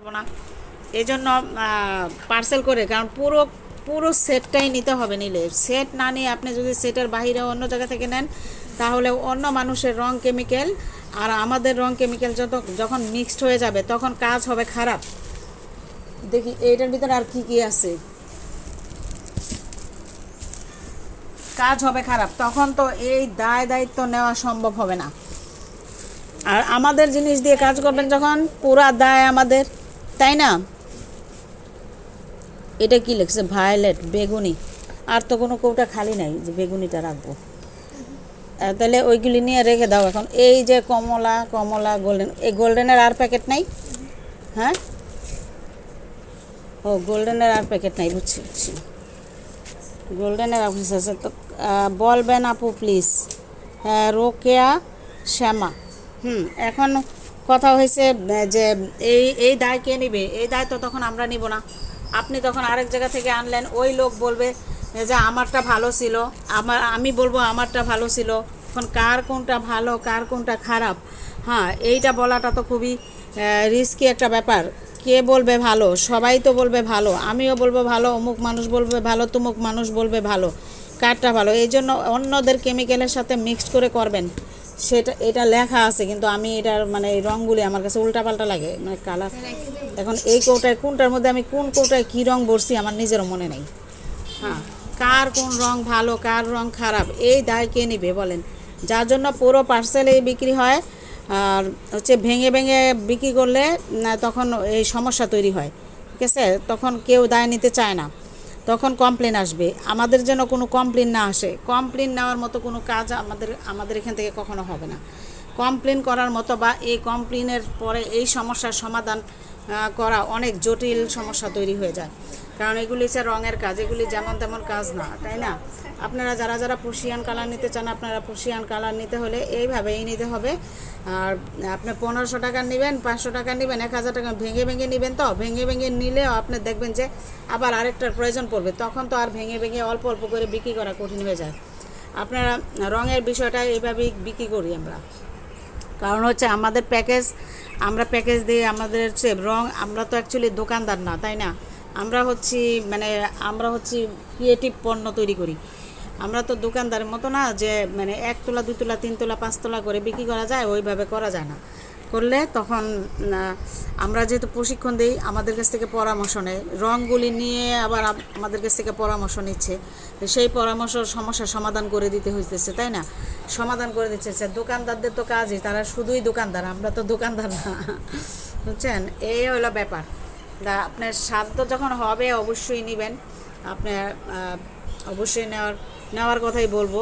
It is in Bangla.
না। এই জন্য পার্সেল করে, কারণ পুরো পুরো সেটটাই নিতে হবে নিলে। সেট না নিয়ে আপনি যদি সেটের বাইরে অন্য জায়গা থেকে নেন, তাহলে অন্য মানুষের রং কেমিক্যাল আর আমাদের রং কেমিক্যাল যত, যখন মিক্সড হয়ে যাবে, তখন কাজ হবে খারাপ। দেখি, এইটার ভিতরে আর কি কি আছে? কাজ হবে খারাপ, তখন তো এই দায় দায়িত্ব নেওয়া সম্ভব হবে না। আর আমাদের জিনিস দিয়ে কাজ করবেন যখন, পুরা দায় আমাদের। তাই না? এটা কি লিখছে? ভায়োলেট বেগুনি। আর তো কোনো কৌটা খালি নাই যে বেগুনিটা রাখব। তাহলে ওইগুলি নিয়ে রেখে দাও এখন। এই যে কমলা কমলা গোল্ডেন এই গোল্ডেনের আর প্যাকেট নাই? হ্যাঁ? ও গোল্ডেনের আর প্যাকেট নাই, বুঝছি বুঝছি। গোল্ডেনের অফিস আছে। তো বলবেন আপু প্লিজ হ্যাঁ রোকেয়া শ্যামা। হুম, এখন কথা হয়েছে যে এই এই দায় কে নিবে? এই দায় তো তখন আমরা নিব না। আপনি তখন আরেক জায়গা থেকে আনলেন, ওই লোক বলবে যে আমারটা ভালো ছিল, আমার, আমি বলব আমারটা ভালো ছিল। এখন কার কোনটা ভালো, কার কোনটা খারাপ? হ্যাঁ এইটা বলাটা তো খুবই রিস্কি একটা ব্যাপার। কে বলবে ভালো? সবাই তো বলবে ভালো। আমিও বলব ভালো, অমুক মানুষ বলবে ভালো, তুমুক মানুষ বলবে ভালো। কারটা ভালো? এই জন্য অন্যদের কেমিক্যালের সাথে মিক্সড করে করবেন। সেটা, এটা লেখা আছে, কিন্তু আমি এটার মানে এই রঙগুলি আমার কাছে উল্টাপাল্টা লাগে মানে কালার এখন এই কৌটায়, কোনটার মধ্যে আমি কোন কৌটায় কী রং বসছি আমার নিজেরও মনে নেই। হ্যাঁ কার কোন রং ভালো, কার রং খারাপ, এই দায় কে নিবে বলেন? যার জন্য পুরো পার্সেল এই বিক্রি হয়, আর হচ্ছে ভেঙে ভেঙে বিক্রি করলে তখন এই সমস্যা তৈরি হয়। ঠিক আছে? তখন কেউ দায় নিতে চায় না। তখন কমপ্লেন আসবে। আমাদের যেন কোনো কমপ্লেন না আসে। কমপ্লেন নেওয়ার মতো কোনো কাজ আমাদের আমাদের এখান থেকে কখনো হবে না। কমপ্লেন করার মতো বা এই কমপ্লেনের পরে এই সমস্যার সমাধান করা অনেক জটিল সমস্যা তৈরি হয়ে যায়। কারণ এগুলি হচ্ছে রঙের কাজ, এগুলি যেমন তেমন কাজ না, তাই না? আপনারা যারা যারা পশিয়ান কালার নিতে চান, আপনারা পশিয়ান কালার নিতে হলে এইভাবেই নিতে হবে। আর আপনি পনেরোশো টাকা নেবেন, পাঁচশো টাকা নেবেন, এক হাজার টাকা ভেঙে ভেঙে নেবেন তো, ভেঙে ভেঙে নিলেও আপনি দেখবেন যে আবার আরেকটার প্রয়োজন পড়বে, তখন তো আর ভেঙে ভেঙে অল্প অল্প করে বিক্রি করা কঠিন হয়ে যায়। আপনারা রঙের বিষয়টা এইভাবেই বিক্রি করি আমরা। কারণ হচ্ছে আমাদের প্যাকেজ আমরা প্যাকেজ দিয়ে আমাদের হচ্ছে রং আমরা তো অ্যাকচুয়ালি দোকানদার না, তাই না? আমরা হচ্ছি মানে আমরা হচ্ছি ক্রিয়েটিভ পণ্য তৈরি করি। আমরা তো দোকানদারের মতো না যে মানে এক তোলা দুই তোলা তিন তোলা পাঁচ তোলা করে বিক্রি করা যায়, ওইভাবে করা যায় না। করলে তখন আমরা যেহেতু প্রশিক্ষণ দিই, আমাদের কাছ থেকে পরামর্শ নেয়। রঙগুলি নিয়ে আবার আমাদের কাছ থেকে পরামর্শ নিচ্ছে। সেই পরামর্শ সমস্যার সমাধান করে দিতে হইতেছে, তাই না? সমাধান করে দিচ্ছে সে দোকানদারদের তো কাজই, তারা শুধুই দোকানদার, আমরা তো দোকানদার না। বুঝছেন? এই হলো ব্যাপার। দা আপনার সাধ্য যখন হবে, অবশ্যই নেবেন। আপনার অবশ্যই নেওয়ার নেওয়ার কথাই বলব।